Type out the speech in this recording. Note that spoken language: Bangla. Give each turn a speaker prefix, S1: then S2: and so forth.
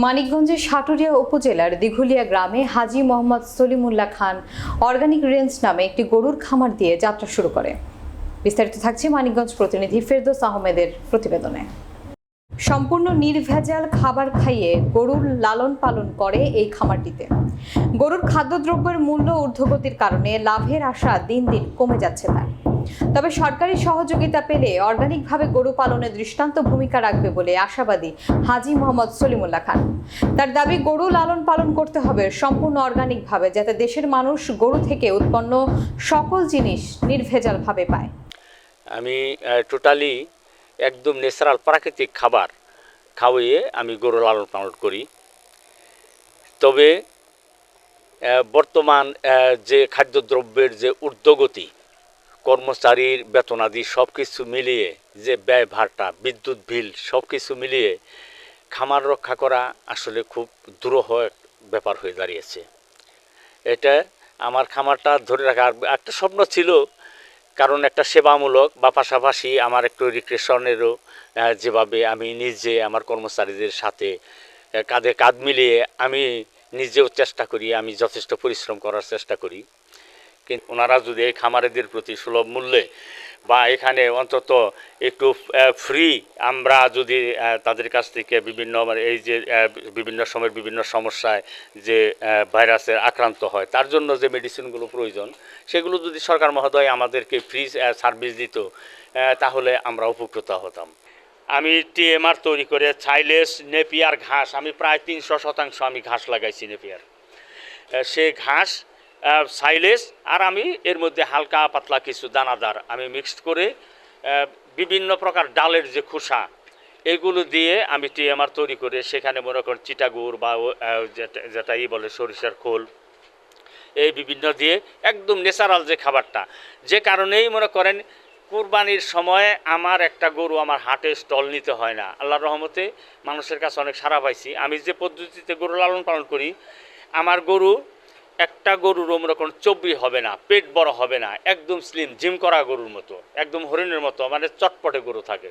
S1: মানিকগঞ্জের সাটুরিয়া উপজেলার দিঘুলিয়া গ্রামে হাজি মোহাম্মদ সলিমুল্লাহ খান অর্গানিক রেঞ্জ নামে একটি গরুর খামার দিয়ে যাত্রা শুরু করে। বিস্তারিত থাকছে মানিকগঞ্জ প্রতিনিধি ফেরদোস আহমেদের প্রতিবেদনে। সম্পূর্ণ নির্ভেজাল খাবার খাইয়ে গরুর লালন পালন করে এই খামারটিতে। গরুর খাদ্যদ্রব্যের মূল্য ঊর্ধ্বগতির কারণে লাভের আশা দিন দিন কমে যাচ্ছে তার। তবে সরকারি সহযোগিতা পেলে অর্গানিকভাবে গরু পালনে দৃষ্টান্ত ভূমিকা রাখবে বলে আশাবাদী হাজি মোহাম্মদ সলিমুল্লাহ খান। তার দাবি, গরু লালন পালন করতে হবে সম্পূর্ণ অর্গানিকভাবে যাতে দেশের মানুষ গরু থেকে উৎপন্ন সকল জিনিস নির্ভেজালভাবে পায়।
S2: আমি টোটালি একদম ন্যাচারাল প্রাকৃতিক খাবার খাওয়িয়ে আমি গরু লালন পালন করি। তবে বর্তমান যে খাদ্যদ্রব্যের যে ঊর্ধ্বগতি কর্মচারীর বেতনাদি সব কিছু মিলিয়ে যে ব্যয়ভারটা, বিদ্যুৎ বিল সব কিছু মিলিয়ে খামার রক্ষা করা আসলে খুব দুরূহ ব্যাপার হয়ে দাঁড়িয়েছে। এটা আমার খামারটা ধরে রাখার একটা স্বপ্ন ছিল, কারণ একটা সেবামূলক বা পাশাপাশি আমার একটু রিক্রেশনেরও যেভাবে আমি নিজে আমার কর্মচারীদের সাথে কাঁধে কাঁধ মিলিয়ে আমি নিজেও চেষ্টা করি, আমি যথেষ্ট পরিশ্রম করার চেষ্টা করি। কিন্তু ওনারা যদি এই খামারিদের প্রতি সুলভ মূল্যে বা এখানে অন্তত একটু ফ্রি আমরা যদি তাদের কাছ থেকে বিভিন্ন মানে এই যে বিভিন্ন সময়ের বিভিন্ন সমস্যায় যে ভাইরাসের আক্রান্ত হয়, তার জন্য যে মেডিসিনগুলো প্রয়োজন, সেগুলো যদি সরকার মহোদয় আমাদেরকে ফ্রি সার্ভিস দিত তাহলে আমরা উপকৃত হতাম। আমি টিএমআর তৈরি করে ছাইলেস নেপিয়ার ঘাস, আমি প্রায় তিনশো শতাংশ আমি ঘাস লাগাইছি নেপিয়ার। সে ঘাস আহ, সাইলেজ আর আমি এর মধ্যে হালকা পাতলা কিছু দানাদার আমি মিক্সড করে বিভিন্ন প্রকার ডালের যে খোসা এগুলো দিয়ে আমি টি আমার তৈরি করে সেখানে মনে করেন চিটাগুড় বা ও, আহ, যেটা যেটা ই বলে সরিষার খোল এই বিভিন্ন দিয়ে একদম ন্যাচারাল যে খাবারটা। যে কারণেই মনে করেন কুরবানির সময় আমার একটা গরু আমার হাটে স্টল নিতে হয় না। আল্লাহর রহমতে মানুষের কাছে অনেক সারা পাইছি। আমি যে পদ্ধতিতে গরু লালন পালন করি আমার গরু একটা গরুর ওমরকম চব্বি হবে না, পেট বড় হবে না, একদম স্লিম জিম করা গরুর মতো, একদম হরিণের মতো মানে চটপটে গরু থাকে।